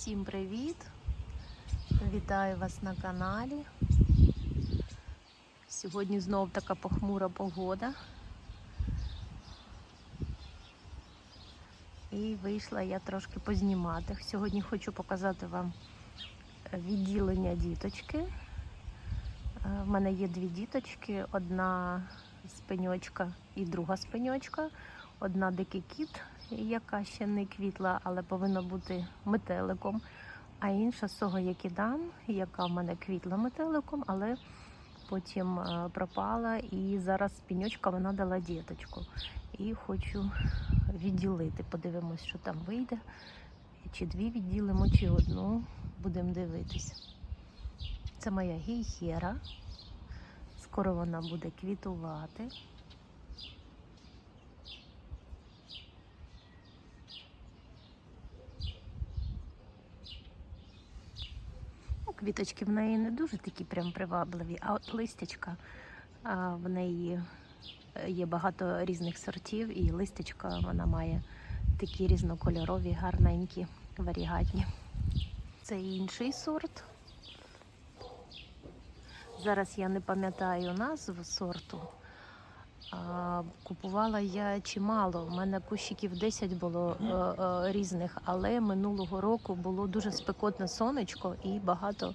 Всім привіт! Вітаю вас на каналі. Сьогодні знов така похмура погода. І вийшла я трошки познімати. Сьогодні хочу показати вам відділення діточки. Е, В мене є дві діточки, одна спиньочка і друга спиньочка. Одна дикий кіт, яка ще не квітла, але повинна бути метеликом. А інша Согоякідан, яка в мене квітла метеликом, але потім е, пропала. І зараз спіньочка вона дала діточку. І хочу відділити. Подивимось, що там вийде. Чи дві відділимо, чи одну. Будемо дивитись. Це моя гейхера. Скоро вона буде квітувати. Квіточки в неї не дуже такі прям привабливі, а от листячка в неї е, є багато різних сортів, і листячка вона має такі різнокольорові, гарненькі, варігатні. Це інший сорт. Зараз я не пам'ятаю назву сорту. А, Купувала я чимало. У мене кущиків 10 було е, е, різних, але минулого року було дуже спекотне сонечко і багато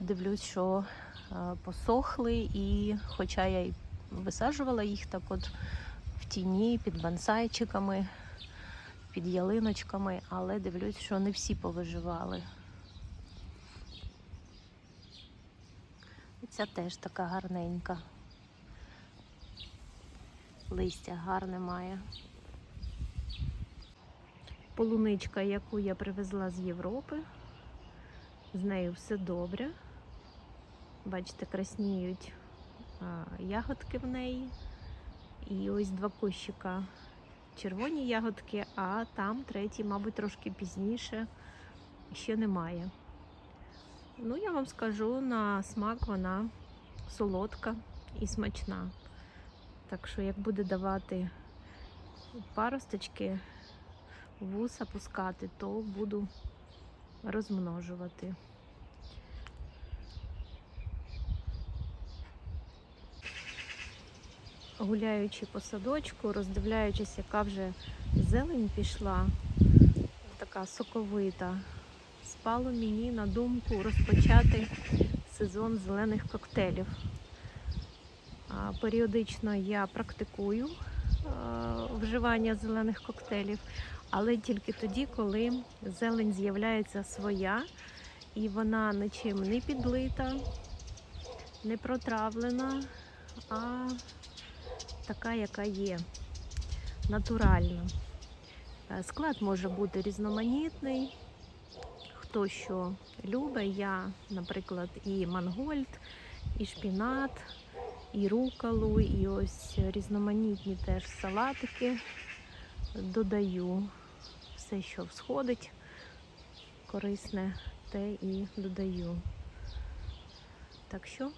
дивлюсь, що е, посохли. І хоча я й висаджувала їх так от в тіні під бонсайчиками, під ялиночками, але дивлюсь, що не всі повиживали. Ця теж така гарненька. Листя гарне має. Полуничка, яку я привезла з Європи. З нею все добре. Бачите, красніють ягодки в неї. І ось два кущика червоні ягодки, а там третій, мабуть, трошки пізніше ще немає. Ну, я вам скажу, на смак вона солодка і смачна. Так що, як буде давати паросточки, вуса пускати, то буду розмножувати. Гуляючи по садочку, роздивляючись, яка вже зелень пішла, така соковита, спало мені на думку розпочати сезон зелених коктейлів. Періодично я практикую вживання зелених коктейлів, але тільки тоді, коли зелень з'являється своя і вона нічим не підлита, не протравлена, а така, яка є, натуральна. Е, Склад може бути різноманітний, хто що любить. Я, наприклад, і мангольд, і шпінат і рукалу, і ось різноманітні теж салатики додаю. Все, що всходить, корисне, те і додаю. Так що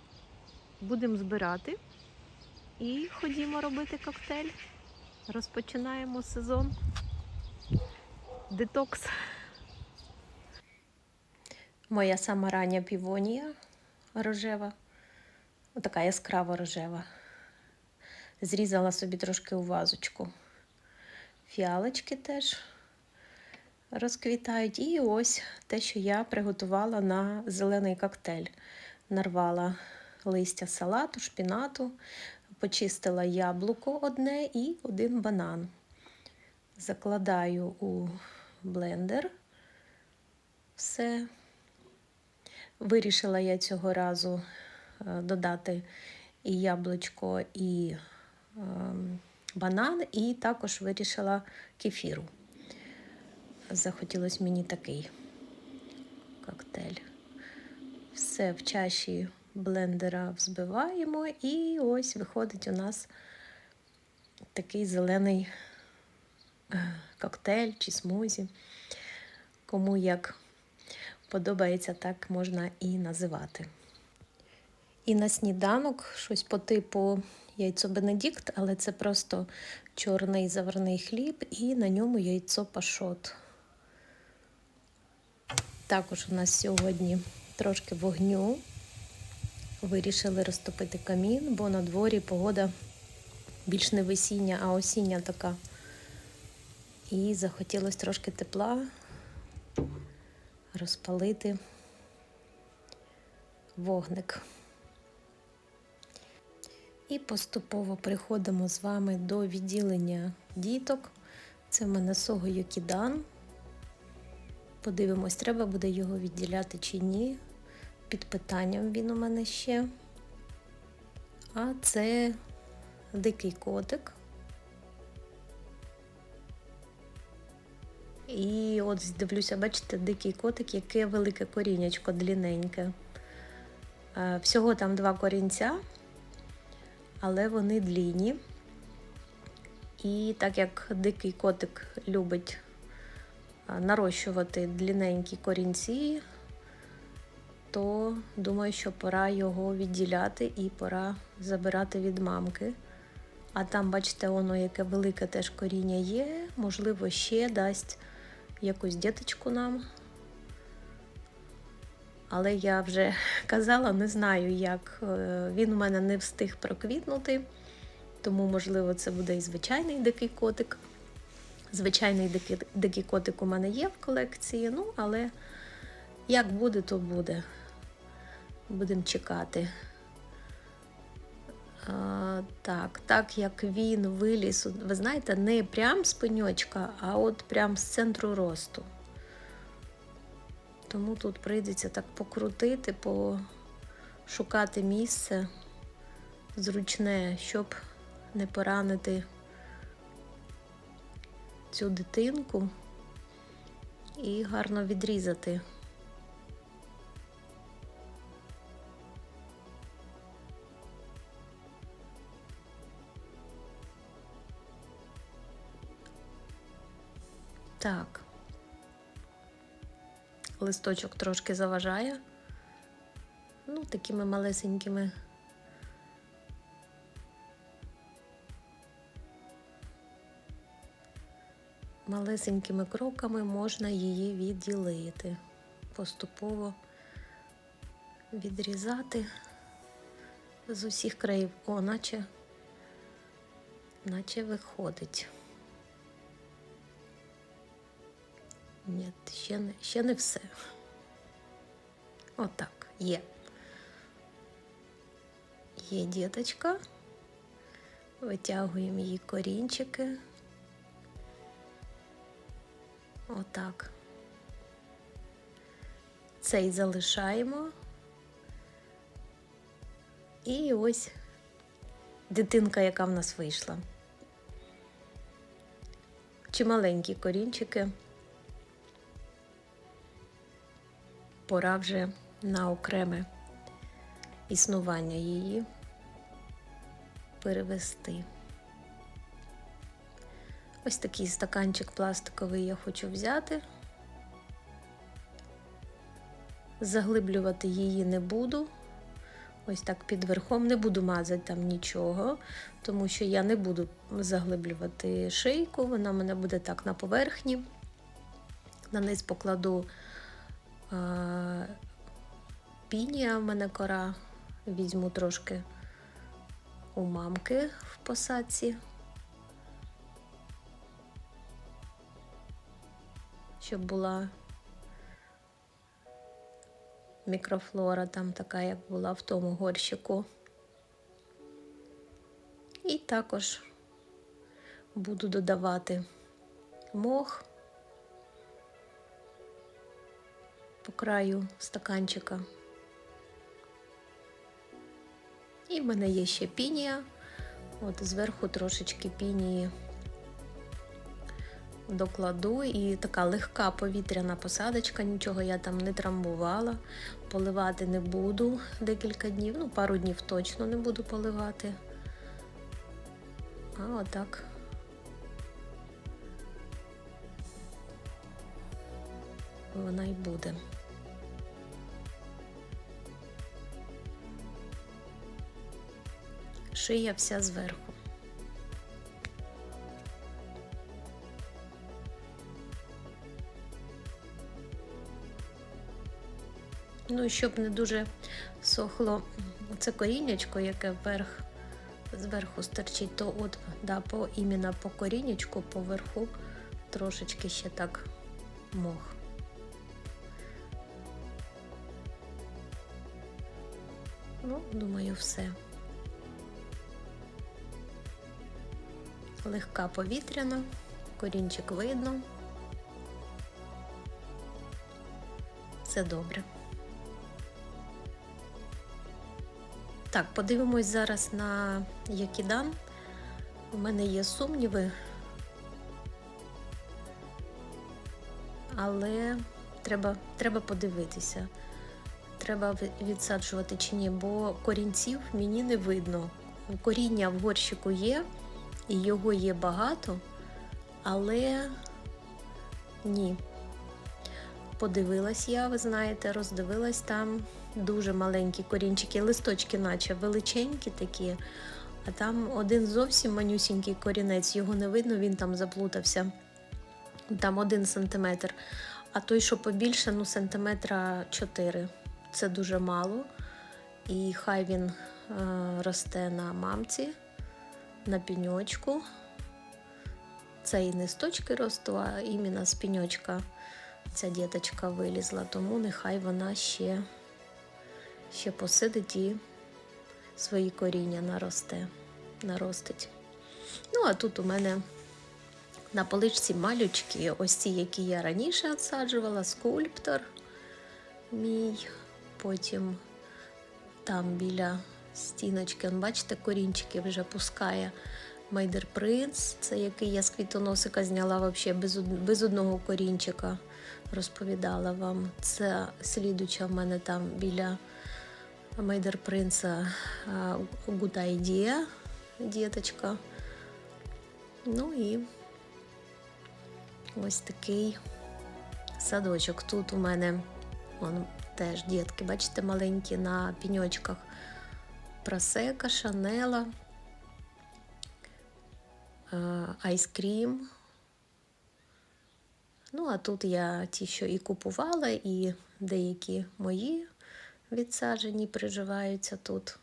будемо збирати і ходімо робити коктейль. Розпочинаємо сезон. Детокс. Моя сама рання півонія рожева. Така яскрава рожева. Зрізала собі трошки у вазочку. Фіалочки теж розквітають. І ось те, що я приготувала на зелений коктейль. Нарвала листя салату, шпінату, почистила яблуко одне і один банан. Закладаю у блендер все. Вирішила я цього разу додати і яблучко, і е, банан, і також вирішила кефіру. Захотілося мені такий коктейль. Все в чаші блендера взбиваємо, і ось виходить у нас такий зелений коктейль чи смузі. Кому як подобається, так можна і називати. І на сніданок щось по типу яйцо Бенедикт, але це просто чорний заварний хліб і на ньому яйцо пашот. Також у нас сьогодні трошки вогню. Вирішили розтопити камін, бо на дворі погода більш не весіння, а осіння така. І захотілося трошки тепла розпалити вогник. І поступово приходимо з вами до відділення діток. Це в мене Сого Йокідан. Подивимось, треба буде його відділяти чи ні. Під питанням він у мене ще. А це дикий котик. І от дивлюся, бачите, дикий котик, яке велике корінечко, длінненьке. Е, Всього там два корінця, але вони длінні. І так як дикий котик любить нарощувати длінненькі корінці, то думаю, що пора його відділяти і пора забирати від мамки. А там, бачите, воно яке велике теж коріння є, можливо, ще дасть якусь діточку нам. Але я вже казала, не знаю, як е, він у мене не встиг проквітнути, тому, можливо, це буде і звичайний дикий котик. Звичайний дикий, дикий котик у мене є в колекції, ну, але як буде, то буде. Будемо чекати. А, так, так як він виліз, ви знаєте, не прям з пеньочка, а от прям з центру росту. Тому тут прийдеться так покрутити, пошукати місце зручне, щоб не поранити цю дитинку і гарно відрізати. Так. Листочок трошки заважає. Ну, такими малесенькими. Малесенькими кроками можна її відділити, поступово відрізати з усіх країв, о, наче, наче виходить. Ні, ще не, ще не все. Отак, є. Є діточка. Витягуємо її корінчики. Отак. Цей залишаємо. І ось дитинка, яка в нас вийшла. Чи маленькі корінчики. Пора вже на окреме існування її перевести. Ось такий стаканчик пластиковий я хочу взяти. Заглиблювати її не буду. Ось так під верхом не буду мазати там нічого, тому що я не буду заглиблювати шийку, вона в мене буде так на поверхні. На низ покладу Пінія в мене кора. Візьму трошки у мамки в посадці, щоб була мікрофлора там така, як була в тому горщику. І також буду додавати мох. по краю стаканчика. І в мене є ще пінія. От зверху трошечки пінії докладу і така легка повітряна посадочка, нічого я там не трамбувала, поливати не буду декілька днів, ну, пару днів точно не буду поливати. А отак. Вона й буде. Шия вся зверху. Ну і щоб не дуже сохло це коріннячко, яке вверх, зверху стерчить, то от да, по, іменно по коріннячку, поверху трошечки ще так мох. Ну, думаю, все. Легка повітряна, корінчик видно. Все добре. Так, подивимось зараз на Якідан. У мене є сумніви, але треба, треба подивитися. Треба відсаджувати чи ні, бо корінців мені не видно. Коріння в горщику є, і його є багато, але ні. Подивилась я, ви знаєте, роздивилась там дуже маленькі корінчики, листочки, наче величенькі такі, а там один зовсім манюсінький корінець, його не видно, він там заплутався. Там один сантиметр. А той, що побільше, ну сантиметра 4. Це дуже мало. І хай він е, росте на мамці, на піньочку. Це і не з точки росту, а іменно з піньочка ця діточка вилізла, тому нехай вона ще, ще посидить і свої коріння наросте, наростить. Ну, а тут у мене на поличці малючки, ось ці, які я раніше відсаджувала, скульптор мій. Потім там біля стіночки, он, бачите, корінчики вже пускає Майдер Принц, це який я з квітоносика зняла вообще без, без одного корінчика. Розповідала вам. Це слідуча в мене там біля Майдер Принца Гута Ідія, діточка. Ну і ось такий садочок. Тут у мене вон, теж дітки, бачите, маленькі на піньочках. Просека, шанела, айскрім. Ну, а тут я ті, що і купувала, і деякі мої відсаджені приживаються тут.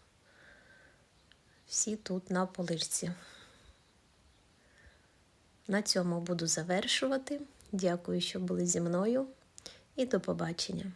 Всі тут на поличці. На цьому буду завершувати. Дякую, що були зі мною, і до побачення.